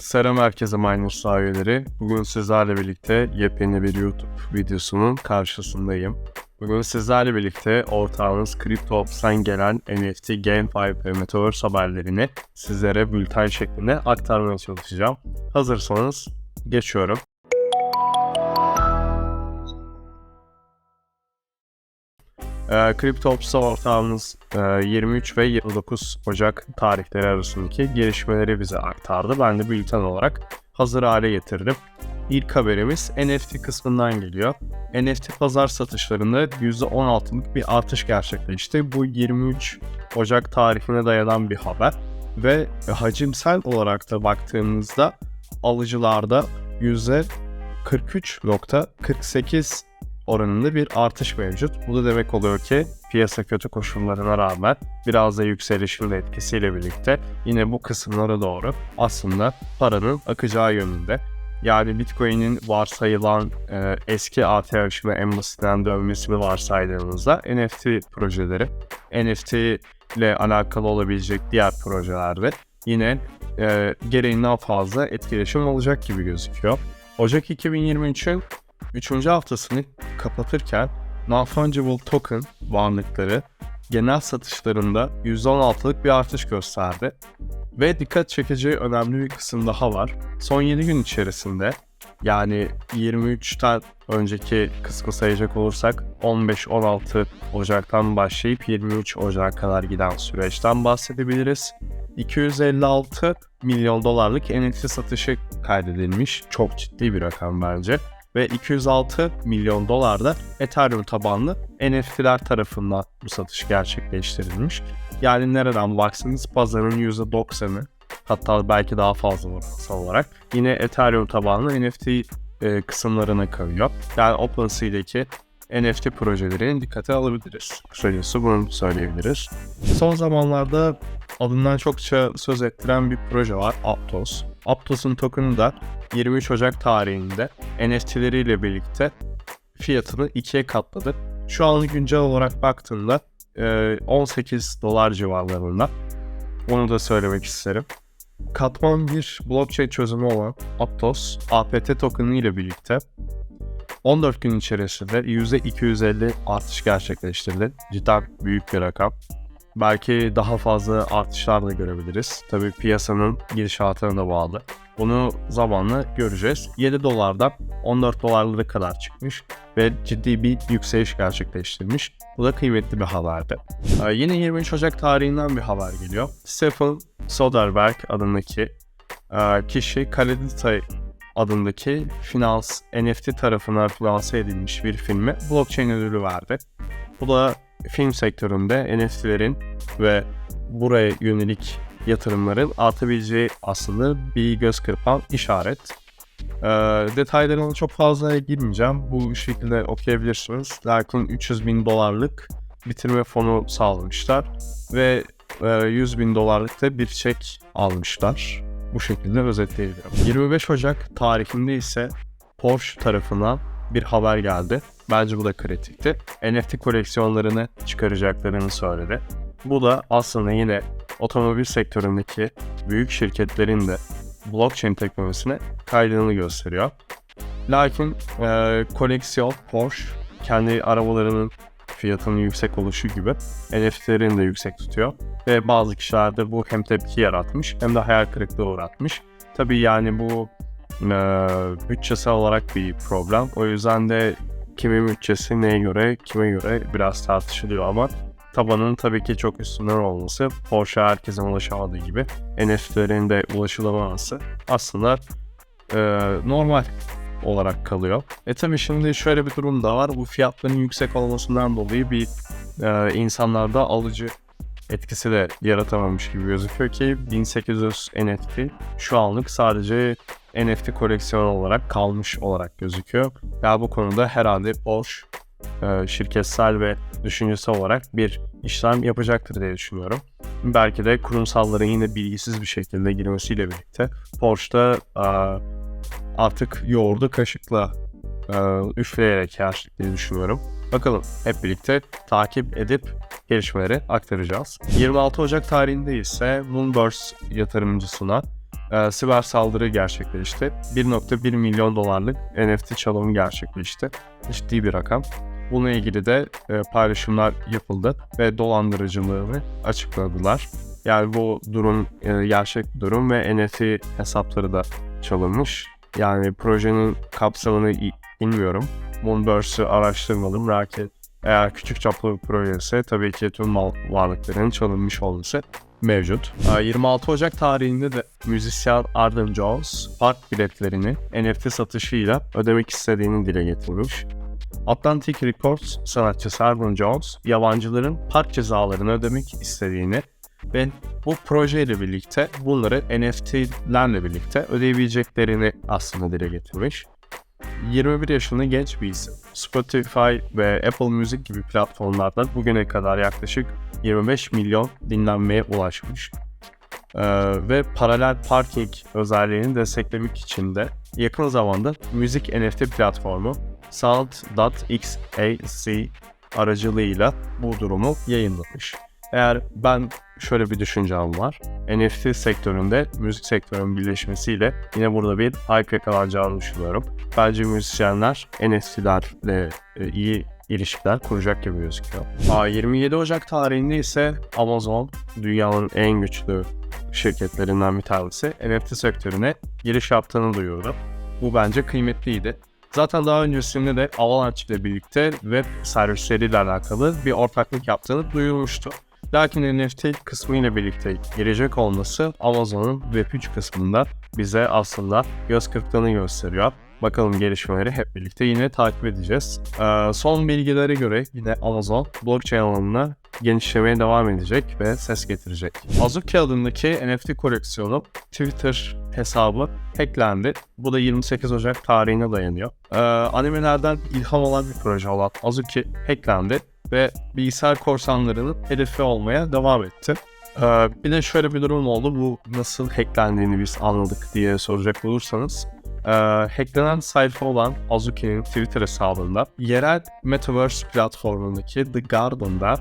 Selam herkese Minus üyeleri. Bugün sizlerle birlikte yepyeni bir YouTube videosunun karşısındayım. Bugün sizlerle birlikte ortağınız CryptoOps'tan gelen NFT, GameFi ve Metaverse haberlerini sizlere bülten şeklinde aktarmaya çalışacağım. Hazırsanız geçiyorum. Ee, CryptoOps'a ortağımız e, 23 ve 29 Ocak tarihleri arasındaki gelişmeleri bize aktardı. Ben de bülten olarak hazır hale getirdim. İlk haberimiz NFT kısmından geliyor. NFT pazar satışlarında %16'lık bir artış gerçekleşti. Bu 23 Ocak tarihine dayanan bir haber ve hacimsel olarak da baktığımızda alıcılarda %43.48 oranında bir artış mevcut. Bu da demek oluyor ki piyasa kötü koşullarına rağmen biraz da yükselişin etkisiyle birlikte yine bu kısımlara doğru aslında paranın akacağı yönünde. Yani Bitcoin'in varsayılan e, eski ATH ve en basitinden dönmesini varsaydığımızda NFT projeleri, NFT ile alakalı olabilecek diğer projelerde yine e, gereğinden fazla etkileşim olacak gibi gözüküyor. Ocak 2023'ün 3. haftasını kapatırken non-fungible token varlıkları genel satışlarında %16'lık bir artış gösterdi. Ve dikkat çekeceği önemli bir kısım daha var. Son 7 gün içerisinde yani 23'ten önceki kısmı sayacak olursak 15-16 Ocak'tan başlayıp 23 Ocak'a kadar giden süreçten bahsedebiliriz. 256 milyon dolarlık NFT satışı kaydedilmiş. Çok ciddi bir rakam bence ve 206 milyon dolar da Ethereum tabanlı NFT'ler tarafından bu satış gerçekleştirilmiş. Yani nereden baksanız pazarın %90'ı hatta belki daha fazla oransal olarak yine Ethereum tabanlı NFT e, kısımlarına kalıyor. Yani OpenSea'deki NFT projelerini dikkate alabiliriz. Kısacası bunu söyleyebiliriz. Son zamanlarda adından çokça söz ettiren bir proje var Aptos. Aptos'un token'ı da 23 Ocak tarihinde NFT'leriyle birlikte fiyatını ikiye katladı. Şu an güncel olarak baktığında 18 dolar civarlarında. Onu da söylemek isterim. Katman bir blockchain çözümü olan Aptos, APT token'ı ile birlikte 14 gün içerisinde %250 artış gerçekleştirdi. Cidden büyük bir rakam. Belki daha fazla artışlar da görebiliriz. Tabii piyasanın gidişatına da bağlı. Bunu zamanla göreceğiz. 7 dolardan 14 dolarlara kadar çıkmış ve ciddi bir yükseliş gerçekleştirmiş. Bu da kıymetli bir haberdi. Ee, yine 23 Ocak tarihinden bir haber geliyor. Stephen Soderbergh adındaki e, kişi Kaledita adındaki finans NFT tarafından finanse edilmiş bir filme blockchain ödülü verdi. Bu da film sektöründe NFT'lerin ve buraya yönelik yatırımların artabileceği aslında bir göz kırpan işaret. E, detaylarına çok fazla girmeyeceğim. Bu şekilde okuyabilirsiniz. Lakin 300 bin dolarlık bitirme fonu sağlamışlar ve e, 100 bin dolarlık da bir çek almışlar. Bu şekilde özetleyebilirim. 25 Ocak tarihinde ise Porsche tarafından bir haber geldi. Bence bu da kritikti. NFT koleksiyonlarını çıkaracaklarını söyledi. Bu da aslında yine otomobil sektöründeki büyük şirketlerin de blockchain teknolojisine kaydığını gösteriyor. Lakin e, koleksiyon Porsche kendi arabalarının fiyatının yüksek oluşu gibi NFT'lerini de yüksek tutuyor. Ve bazı kişilerde bu hem tepki yaratmış hem de hayal kırıklığı uğratmış. Tabii yani bu e, bütçesel olarak bir problem. O yüzden de kimin bütçesi neye göre, kime göre biraz tartışılıyor ama tabanın tabii ki çok üstünden olması, Porsche herkesin ulaşamadığı gibi NFT'lerin de ulaşılamaması aslında e, normal olarak kalıyor. E tabii şimdi şöyle bir durum da var. Bu fiyatların yüksek olmasından dolayı bir e, insanlarda alıcı etkisi de yaratamamış gibi gözüküyor ki 1800 NFT şu anlık sadece NFT koleksiyonu olarak kalmış olarak gözüküyor. Ya bu konuda herhalde Porsche şirketsel ve düşüncesi olarak bir işlem yapacaktır diye düşünüyorum. Belki de kurumsalların yine bilgisiz bir şekilde girmesiyle birlikte Porsche'da e, artık yoğurdu kaşıkla e, üfleyerek yer diye düşünüyorum. Bakalım hep birlikte takip edip gelişmeleri aktaracağız. 26 Ocak tarihinde ise Moonburst yatırımcısına e, siber saldırı gerçekleşti. 1.1 milyon dolarlık NFT çalımı gerçekleşti. Ciddi bir rakam. Bununla ilgili de e, paylaşımlar yapıldı ve dolandırıcılığını açıkladılar. Yani bu durum e, gerçek durum ve NFT hesapları da çalınmış. Yani projenin kapsamını bilmiyorum. Moonburst'ı araştırmadım. Belki eğer küçük çaplı bir proje ise tabii ki tüm mal varlıkların çalınmış olması mevcut. Ee, 26 Ocak tarihinde de müzisyen Arden Jones park biletlerini NFT satışıyla ödemek istediğini dile getirmiş. Atlantic Records sanatçısı Arden Jones, yabancıların park cezalarını ödemek istediğini ve bu projeyle birlikte bunları NFT'lerle birlikte ödeyebileceklerini aslında dile getirmiş. 21 yaşında genç bir isim. Spotify ve Apple Music gibi platformlarda bugüne kadar yaklaşık 25 milyon dinlenmeye ulaşmış. Ee, ve paralel parking özelliğini desteklemek için de yakın zamanda müzik NFT platformu Sound.xac aracılığıyla bu durumu yayınlamış. Eğer ben şöyle bir düşüncem var. NFT sektöründe müzik sektörünün birleşmesiyle yine burada bir hype yakalanacağını düşünüyorum. Bence müzisyenler NFT'lerle e, iyi ilişkiler kuracak gibi gözüküyor. Aa, 27 Ocak tarihinde ise Amazon dünyanın en güçlü şirketlerinden bir tanesi NFT sektörüne giriş yaptığını duyurdu. Bu bence kıymetliydi. Zaten daha öncesinde de Avalanche ile birlikte web servisleriyle alakalı bir ortaklık yaptığını duyurmuştu. Lakin NFT kısmı ile birlikte gelecek olması Amazon'un Web3 kısmında bize aslında göz kırptığını gösteriyor. Bakalım gelişmeleri hep birlikte yine takip edeceğiz. Ee, son bilgilere göre yine Amazon blockchain alanına genişlemeye devam edecek ve ses getirecek. Azuki adındaki NFT koleksiyonu Twitter hesabı hacklendi. Bu da 28 Ocak tarihine dayanıyor. Ee, animelerden ilham olan bir proje olan Azuki hacklendi ve bilgisayar korsanlarının hedefi olmaya devam etti. Ee, bir de şöyle bir durum oldu. Bu nasıl hacklendiğini biz anladık diye soracak olursanız. Ee, hacklenen sayfa olan Azuki'nin Twitter hesabında yerel Metaverse platformundaki The Garden'da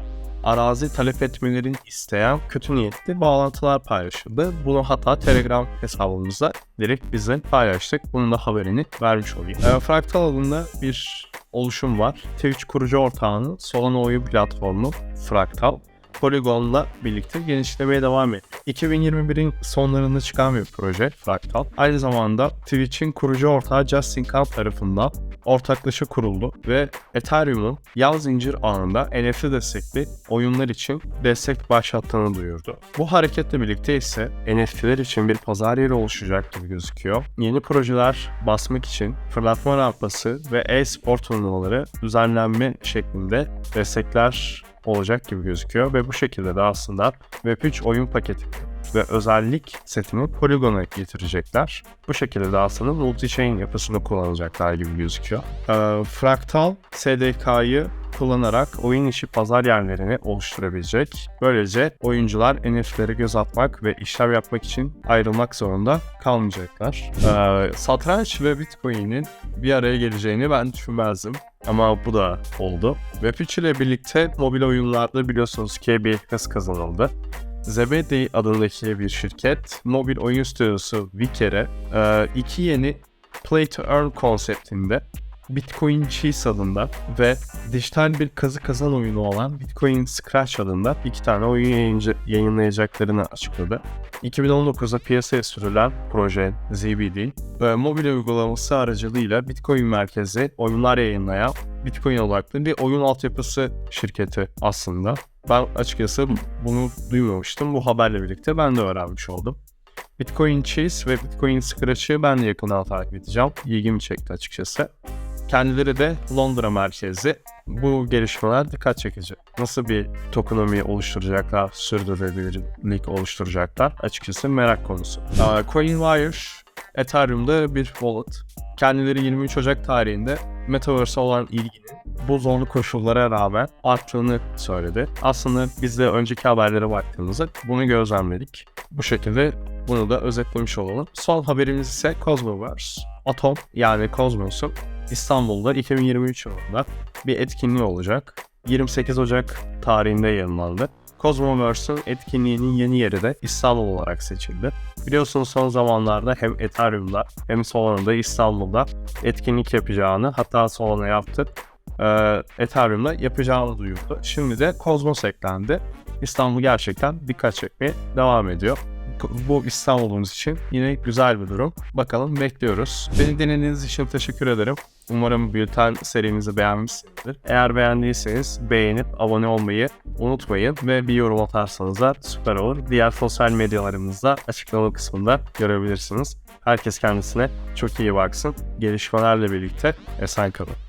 arazi talep etmelerini isteyen kötü niyetli bağlantılar paylaşıldı. Bunu hatta Telegram hesabımızda direkt bize paylaştık. Bunun da haberini vermiş olayım. Ee, Fractal adında bir oluşum var. Twitch kurucu ortağının Solana oyun platformu Fractal. Polygon'la birlikte genişlemeye devam etti. 2021'in sonlarında çıkan bir proje Fractal. Aynı zamanda Twitch'in kurucu ortağı Justin Camp tarafından ortaklaşa kuruldu ve Ethereum'un yan zincir ağında NFT destekli oyunlar için destek başlattığını duyurdu. Bu hareketle birlikte ise NFT'ler için bir pazar yeri oluşacak gibi gözüküyor. Yeni projeler basmak için fırlatma rampası ve e-spor turnuvaları düzenlenme şeklinde destekler olacak gibi gözüküyor ve bu şekilde de aslında Web3 oyun paketi ve özellik setini Polygon'a getirecekler. Bu şekilde de aslında multi-chain yapısını kullanacaklar gibi gözüküyor. Ee, Fractal SDK'yı kullanarak oyun içi pazar yerlerini oluşturabilecek. Böylece oyuncular NFT'lere göz atmak ve işlem yapmak için ayrılmak zorunda kalmayacaklar. Ee, satranç ve Bitcoin'in bir araya geleceğini ben düşünmezdim. Ama bu da oldu. Web3 ile birlikte mobil oyunlarda biliyorsunuz ki bir hız kazanıldı. Zebedee adındaki bir şirket mobil oyun stüdyosu Viker'e e, iki yeni Play to Earn konseptinde Bitcoin Cheese adında ve dijital bir kazı kazan oyunu olan Bitcoin Scratch adında iki tane oyun yayıncı, yayınlayacaklarını açıkladı. 2019'da piyasaya sürülen proje ZBD ve mobil uygulaması aracılığıyla Bitcoin merkezi oyunlar yayınlayan Bitcoin odaklı bir oyun altyapısı şirketi aslında. Ben açıkçası bunu duymamıştım. Bu haberle birlikte ben de öğrenmiş oldum. Bitcoin Cheese ve Bitcoin Scratch'ı ben de yakından takip edeceğim. İlgimi çekti açıkçası. Kendileri de Londra merkezli. Bu gelişmeler dikkat çekici. Nasıl bir tokenomiyi oluşturacaklar, sürdürülebilirlik oluşturacaklar açıkçası merak konusu. Aa, CoinWire, Ethereum'da bir wallet. Kendileri 23 Ocak tarihinde Metaverse'e olan ilginin bu zorlu koşullara rağmen arttığını söyledi. Aslında biz de önceki haberlere baktığımızda bunu gözlemledik. Bu şekilde bunu da özetlemiş olalım. Son haberimiz ise Cosmoverse. Atom yani Cosmos'un İstanbul'da 2023 yılında bir etkinliği olacak. 28 Ocak tarihinde yayınlandı. Cosmoverse'ın etkinliğinin yeni yeri de İstanbul olarak seçildi. Biliyorsunuz son zamanlarda hem Ethereum'da hem Solana'da İstanbul'da etkinlik yapacağını hatta Solana yaptık. Ee, Ethereum'da yapacağını duyurdu. Şimdi de Cosmos eklendi. İstanbul gerçekten dikkat çekmeye devam ediyor. Bu İstanbul'umuz için yine güzel bir durum. Bakalım bekliyoruz. Beni dinlediğiniz için teşekkür ederim. Umarım bülten serimizi beğenmişsinizdir. Eğer beğendiyseniz beğenip abone olmayı unutmayın ve bir yorum atarsanız da süper olur. Diğer sosyal medyalarımızda açıklama kısmında görebilirsiniz. Herkes kendisine çok iyi baksın. Gelişmelerle birlikte esen kalın.